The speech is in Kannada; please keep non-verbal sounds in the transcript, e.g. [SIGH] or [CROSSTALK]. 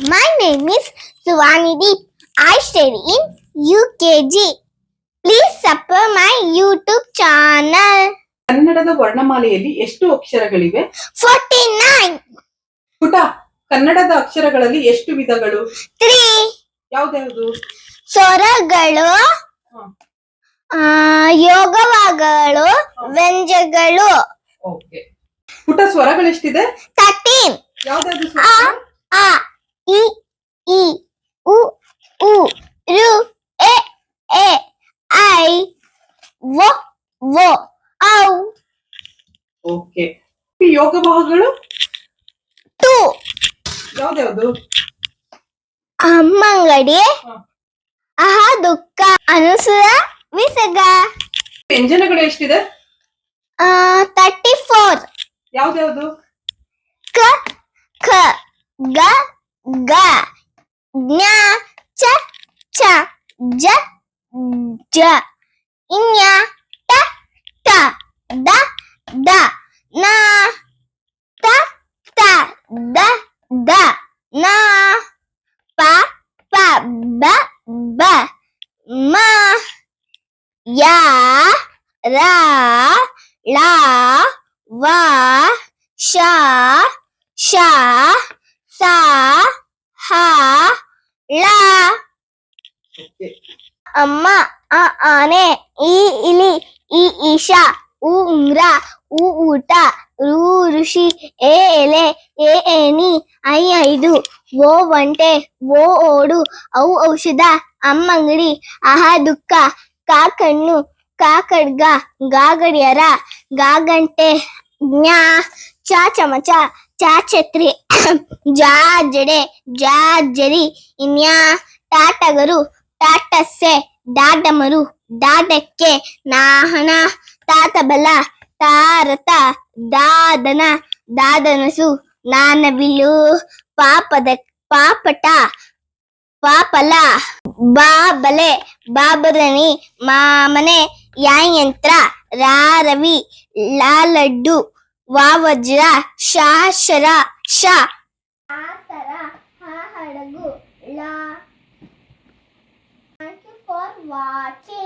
My name is Suvani Deep. I study in UKG. Please support my YouTube channel. ಕನ್ನಡದ ವರ್ಣಮಾಲೆಯಲ್ಲಿ ಎಷ್ಟು ಅಕ್ಷರಗಳಿವೆ 49. ಪುಟ ಕನ್ನಡದ ಅಕ್ಷರಗಳಲ್ಲಿ ಎಷ್ಟು ವಿಧಗಳು 3. ಯಾವ್ದ್ಯಾವ್ದು ಸ್ವರಗಳು. ಆ, ಯೋಗವಾಗಗಳು ವ್ಯಂಜಗಳು ಓಕೆ ಪುಟ ಸ್ವರಗಳೆಷ್ಟಿದೆ 13 ಯಾವ್ದ್ಯಾವ್ದು ಆ ಆ ಇ ಈ ಉ ಉ ರು ಎ ಎ ಐ ವ ವ ಔ. ಓಕೆ. ಈ ಯೋಗ ಭಾಗಗಳು? ಟು ಯಾವ್ದ್ಯಾವ್ದು? ಅಮ್ಮಂಗಡಿ. ಹ. ಅಹ ದುಃಖ. ಅನುಸುರ ವಿಸಗ ವ್ಯಂಜನಗಳು ಎಷ್ಟಿದೆ? ತರ್ಟಿ ಫೋರ್ ಯಾವ್ದ್ಯಾವ್ದು? ಕ ಖ ಗ ಗ. ಜ್ಞ ಚ ಚ ಜ ಜ. inya ta ta da da. Na ta ta da da. Na pa pa ba ba. Ma ya ra la va sha sha sa ha la. ಅಮ್ಮ, ಆ ಆನೆ, ಈ ಇಲಿ, ಈ ಈಶಾ ಉ ಉಂಗ್ರ ಉ ಊಟ, ರು ಋಷಿ ಎ ಎಲೆ ಎ ಏನಿ ಐ ಐದು ಓ ಒಂಟೆ ಓ ಓಡು, ಔ ಔಷಧ ಅಮ್ಮಂಗಡಿ ಅಹ ದುಃಖ, ಕಾ ಕಣ್ಣು, ಕಾ ಖಡ್ಗ, ಗಾ ಗಾಗಂಟೆ ಜ್ಞಾ, ಚ ಚಮಚ, ಚ ಛತ್ರಿ, [COUGHS] ಜಾ ಜಡೆ, ಜಾ ಜರಿ, ಇನ್ಯಾ ಟಾಟಗರು ಟಾಟಸ್ಸೆ ಡಾಡಮರು ಡಾಡಕ್ಕೆ ನಾಹನ, ತಾತಬಲ, ತಾರತ, ದಾದನ, ದಾದನಸು ನಾನವಿಲು ಪಾಪದ, ಪಾಪಟ, ಪಾಪಲ, ಬಾಬಲೆ ಬಾಬರನಿ ಮಾಮನೆ, ಯಾಯಂತ್ರ, ರಾರವಿ, ಲಾಲಡ್ಡು, ವಾವಜ್ರ ಶಾಶರ ಶ. watching.